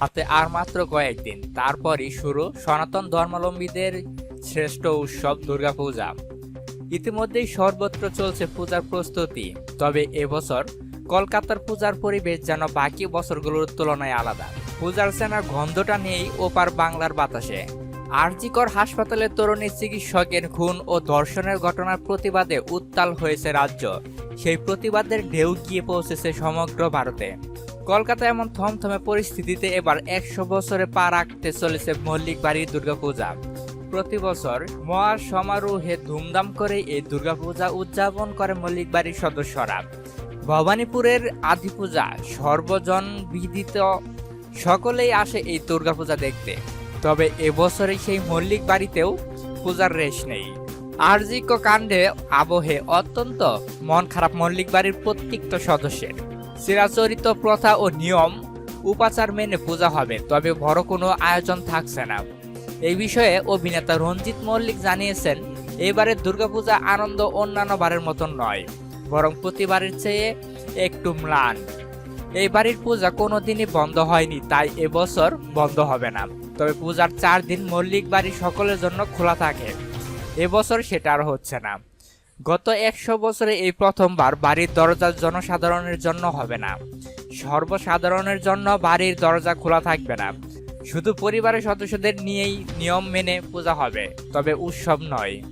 হাতে আর মাত্র কয়েকদিন। তারপরই শুরু সনাতন ধর্মাবলম্বীদের শ্রেষ্ঠ উৎসব দুর্গাপূজা। ইতিমধ্যেই সর্বত্র চলছে পূজার প্রস্তুতি, তবে এবছর কলকাতার পূজার পরিবেশ যেন বাকি বছরগুলোর তুলনায় আলাদা। পূজার সেনার গন্ধটা নেই ওপার বাংলার বাতাসে। আরজিকর হাসপাতালে তরুণী চিকিৎসকের খুন ও ধর্ষণের ঘটনার প্রতিবাদে উত্তাল হয়েছে রাজ্য। সেই প্রতিবাদের ঢেউ গিয়ে পৌঁছেছে সমগ্র ভারতে। কলকাতা এমন থমথমে পরিস্থিতিতে এবার একশো বছরে পা রাখতে চলেছে মল্লিক বাড়ির দুর্গাপূজা। প্রতি বছর মহা সমারোহে ধুমধাম করে এই দুর্গাপূজা উদযাপন করে মল্লিক বাড়ির সদস্যরা। ভবানীপুরের আদি পূজা সর্বজন বিদিত সকলেই আসে এই দুর্গাপূজা দেখতে। তবে এবছরে সেই মল্লিক বাড়িতেও পূজার রেশ নেই। আর্জিক কাণ্ডে আবহে অত্যন্ত মন খারাপ মল্লিক বাড়ির প্রত্যেকটা সদস্যের। চিরাচরিত প্রথা ও নিয়ম উপাচার মেনে পূজা হবে, তবে বড় কোনো আয়োজন থাকছে না। এই বিষয়ে অভিনেতা রঞ্জিত মল্লিক জানিয়েছেন এবারের দুর্গাপূজা আনন্দ অন্যান্য বারের মতন নয়, বরং প্রতিবারের চেয়ে একটু ম্লান। এই বাড়ির পূজা কোনোদিনই বন্ধ হয়নি, তাই এবছর বন্ধ হবে না। তবে পূজার চার দিন মল্লিক বাড়ি সকলের জন্য খোলা থাকে এবছর সেটা আর হচ্ছে না। গত একশো বছরে এই প্রথমবার বাড়ির দরজা জনসাধারণের জন্য হবে না। সর্বসাধারণের জন্য বাড়ির দরজা খোলা থাকবে না। শুধু পরিবারের সদস্যদের নিয়েই নিয়ম মেনে পূজা হবে, তবে উৎসব নয়।